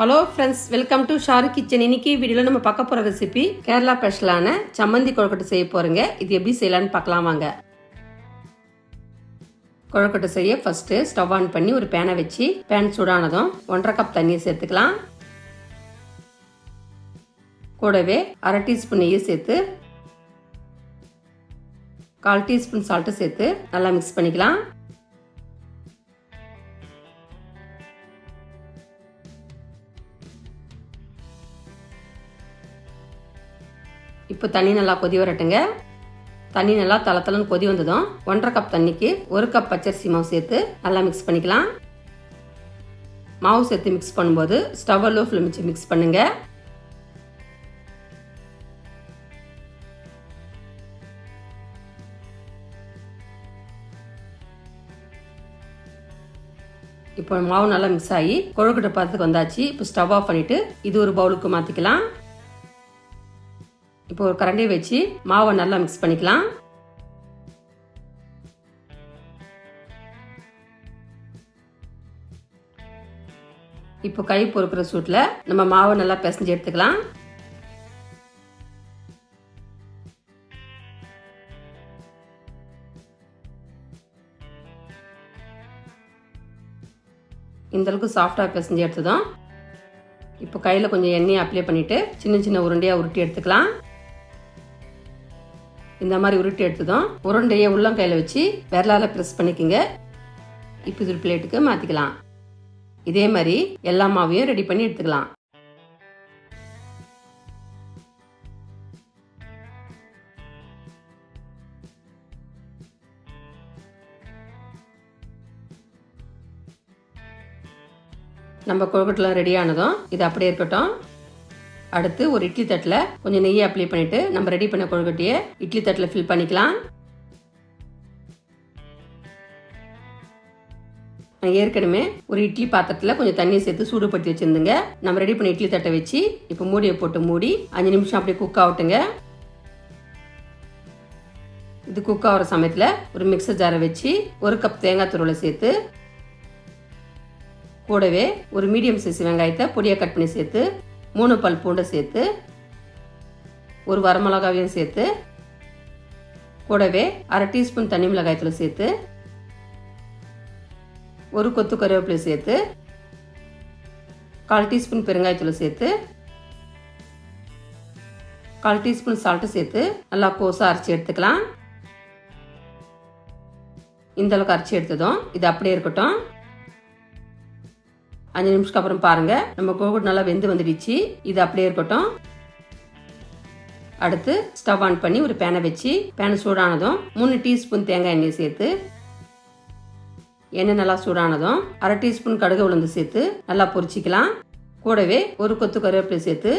Hello friends welcome to Sharu kitchen இன்னைக்கு வீடியோவில் நம்ம பார்க்க போகிற ரெசிபி கேரளா ஸ்பெஷலான சம்மந்தி கொழுக்கட்டை செய்ய போகிறோங்க இது எப்படி செய்யலான்னு பார்க்கலாம் வாங்க. கொழுக்கட்டை செய்ய ஃபஸ்ட்டு ஸ்டவ் ஆன் பண்ணி ஒரு பேனை வச்சு பேன் சூடானதும் ஒன்றரை கப் தண்ணியை சேர்த்துக்கலாம். கூடவே அரை டீஸ்பூன் நெய்யை சேர்த்து கால் டீஸ்பூன் சால்ட்டு சேர்த்து நல்லா மிக்ஸ் பண்ணிக்கலாம். இப்போ தண்ணி நல்லா கொதி வரட்டுங்க. தண்ணி நல்லா தளத்தலன்னு கொதி வந்ததும் ஒன்றரை கப் தண்ணிக்கு ஒரு கப் பச்சரிசி மாவு சேர்த்து நல்லா மிக்ஸ் பண்ணிக்கலாம். மாவு சேர்த்து மிக்ஸ் பண்ணும்போது ஸ்டவ் லோ ஃப்ளேம் வச்சு மிக்ஸ் பண்ணுங்க. இப்போ மாவு நல்லா மிக்ஸ் ஆகி கொழுக்கட்டை பதத்துக்கு வந்தாச்சு. இப்போ ஸ்டவ் ஆஃப் பண்ணிட்டு இது ஒரு பவுலுக்கு மாற்றிக்கலாம் இப்போ ஒரு கரண்டியை வச்சு மாவை நல்லா மிக்ஸ் பண்ணிக்கலாம். இப்போ கை பொறுக்கிற சூட்டில் நம்ம மாவை நல்லா பிசைஞ்சு எடுத்துக்கலாம். இந்த அளவுக்கு சாஃப்டாக பிசைஞ்சு எடுத்ததும் இப்போ கையில் கொஞ்சம் எண்ணெயை அப்ளை பண்ணிவிட்டு சின்ன சின்ன உருண்டையாக உருட்டி எடுத்துக்கலாம். இந்த மாதிரி உருட்டி எடுத்ததும் உருண்டையை உள்ளங்கையில் வச்சு விரலால் ப்ரெஸ் பண்ணிக்கோங்க. இப்போ இது ஒரு பிளேட்டுக்கு மாற்றிக்கலாம் இதே மாதிரி எல்லா மாவையும் ரெடி பண்ணி எடுத்துக்கலாம். நம்ம கொழுக்கட்டில் ரெடி ஆனதும் இது அப்படியே இருக்கட்டும். அடுத்து ஒரு இட்லி தட்டில் கொஞ்சம் நெய்யை அப்ளை பண்ணிவிட்டு நம்ம ரெடி பண்ண கொழுக்கட்டையை இட்லி தட்டில் ஃபில் பண்ணிக்கலாம். நான் ஏற்கனவே ஒரு இட்லி பாத்திரத்தில் கொஞ்சம் தண்ணியை சேர்த்து சூடுபடுத்தி வச்சுருந்துங்க. நம்ம ரெடி பண்ண இட்லி தட்டை வச்சு இப்போ மூடியை போட்டு மூடி அஞ்சு நிமிஷம் அப்படியே குக் ஆகட்டுங்க. இது குக் ஆகிற சமயத்தில் ஒரு மிக்சர் ஜாரை வச்சு ஒரு கப் தேங்காய் துருளை சேர்த்து கூடவே ஒரு மீடியம் சைஸ் வெங்காயத்தை பொடியாக கட் பண்ணி சேர்த்து மூணு பல் பூண்டை சேர்த்து ஒரு வரமிளகாவையும் சேர்த்து கூடவே அரை டீஸ்பூன் தனி மிளகாயத்தில் சேர்த்து ஒரு கொத்து கருவேப்பிலை சேர்த்து கால் டீஸ்பூன் பெருங்காயத்தூள் சேர்த்து கால் டீஸ்பூன் சால்ட்டு சேர்த்து நல்லா கோசாக அரைச்சி எடுத்துக்கலாம். இந்த அளவுக்கு அரைச்சி எடுத்ததும் இது அப்படியே இருக்கட்டும். அஞ்சு நிமிஷத்துக்கு அப்புறம் பாருங்க. நம்ம கோகுட் நல்லா வெந்து வந்துடுச்சு. இது அப்படியே இருக்கட்டும். அடுத்து ஸ்டவ் ஆன் பண்ணி ஒரு பேனை வச்சு பேனை சூடானதும் மூணு டீஸ்பூன் தேங்காய் எண்ணெய் சேர்த்து எண்ணெய் நல்லா சூடானதும் அரை டீஸ்பூன் கடுகு உளுந்து சேர்த்து நல்லா பொரிச்சிக்கலாம். கூடவே ஒரு கொத்து கருவேப்பிலை சேர்த்து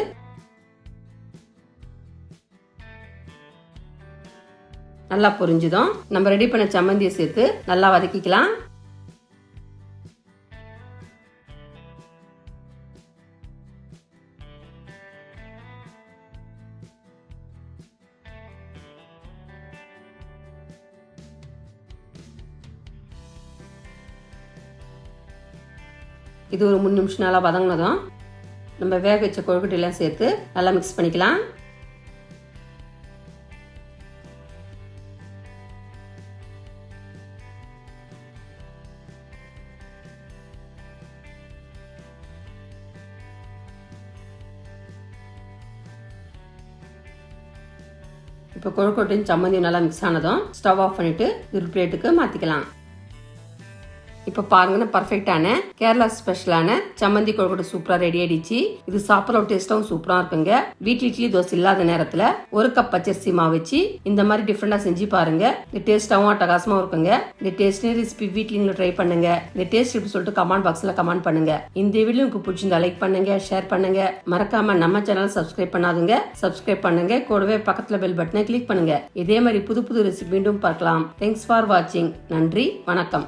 நல்லா பொரிஞ்சுதும் நம்ம ரெடி பண்ண சம்மந்தியை சேர்த்து நல்லா வதக்கிக்கலாம். இது ஒரு மூணு நிமிஷம் நல்லா வதங்கினதும் நம்ம வேக வச்ச கொழுக்கட்டையெல்லாம் சேர்த்து நல்லா மிக்ஸ் பண்ணிக்கலாம். இப்போ கொழுக்கட்டையும் சம்மந்தியும் நல்லா மிக்ஸ் ஆனதும் ஸ்டவ் ஆஃப் பண்ணிவிட்டு ஒரு பிளேட்டுக்கு மாற்றிக்கலாம் இப்போ பாருங்கன்னா பர்ஃபெக்டான கேரளா ஸ்பெஷலான சம்மந்தி கொழுக்கட்டை சூப்பராக ரெடி ஆயிடுச்சு. இது சாப்பிட்ற டேஸ்ட்டாகவும் சூப்பராக இருக்குங்க. வீட்டில் இட்லி தோசை இல்லாத நேரத்தில் ஒரு கப் பச்சரிசி மாவு வச்சு இந்த மாதிரி டிஃப்ரெண்டாக செஞ்சு பாருங்க. இந்த டேஸ்ட்டாகவும் அட்டகாசமாகவும் இருக்குங்க. இந்த டேஸ்ட் ரெசிபி வீட்டில் ட்ரை பண்ணுங்க. இந்த டேஸ்ட் எப்படி சொல்லிட்டு கமெண்ட் பாக்ஸில் கமெண்ட் பண்ணுங்க. இந்த வீடியோ உங்களுக்கு பிடிச்சிருந்தா லைக் பண்ணுங்க ஷேர் பண்ணுங்க. மறக்காம நம்ம சேனல் சப்ஸ்கிரைப் பண்ணாதுங்க. சப்ஸ்கிரைப் பண்ணுங்க. கூடவே பக்கத்தில் பெல் பட்டனை கிளிக் பண்ணுங்க. இதே மாதிரி புது புது ரெசிபி மீண்டும் பார்க்கலாம். தேங்க்ஸ் ஃபார் வாட்சிங் நன்றி வணக்கம்.